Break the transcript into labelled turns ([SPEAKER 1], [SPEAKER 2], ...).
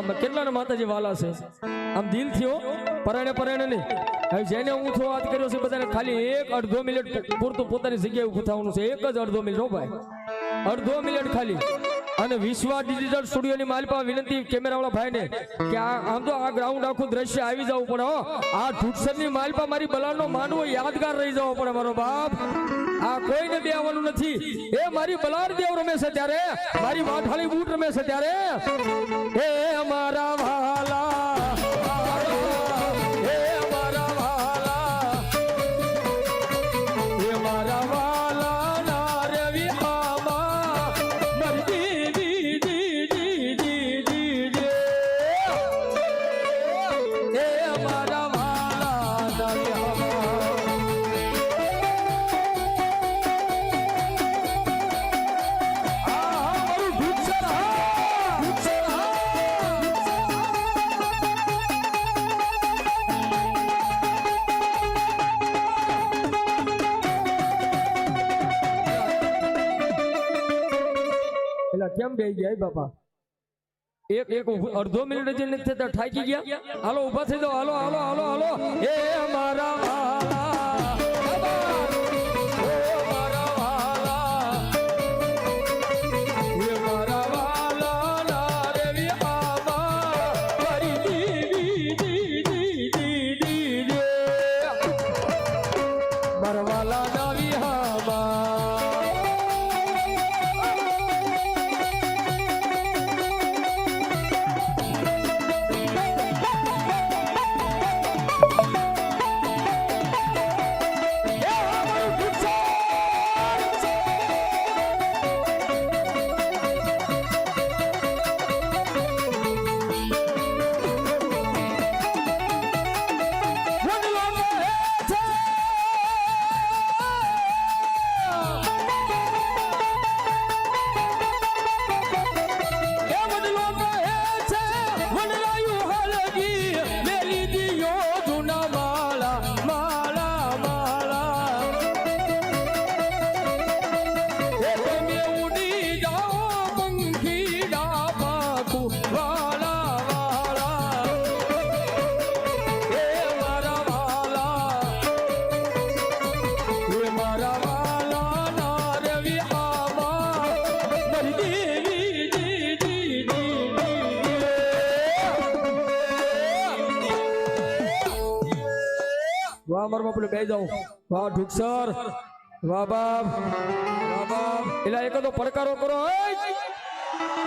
[SPEAKER 1] આમ કેટલાને માતાજી વાલા છે? આમ દિલ થયો? પરાણે પરાણે નહીં. જેને હું થયો વાત કર્યો છે બધાને ખાલી એક અડધો મિનિટ પૂરતું પોતાની જગ્યાએ ઉભું થવાનું છે. એક જ અડધો મિનિટ, હો ભાઈ. અડધો મિનિટ ખાલી. અને વિશ્વા ડિજિટલ સ્ટુડિયોની માલિકા વિનંતી કેમેરાવાળા ભાઈને કે આ આમ તો આ ગ્રાઉન્ડ આખું દ્રશ્ય આવી જવું પડે, હો. આ ઢૂંઢસરની માલિકા મારી બલાડનો માનવો યાદગાર રહી જવો પડે, મારો બાપ. આ કોઈને આવવાનું નથી. એ મારી બલાડ દેવ રમે છે ત્યારે. મારી વાઠાળી બૂટ રમે છે ત્યારે. એ મારા વાલા. કેમ બે ગયા બાપા? એક એક અડધો મિનિટ જે નથી થતા ઠાકી ગયા. હાલો ઊભા થઈ જાઓ. હાલો હાલો હાલો હાલો. એ અમારા વાહ, મારા બાપુ બે જાઉં. વાહ ઢુકસર વાહ, બાપ. વાહ, બાપ. એટલે એક તો પડકારો કરો.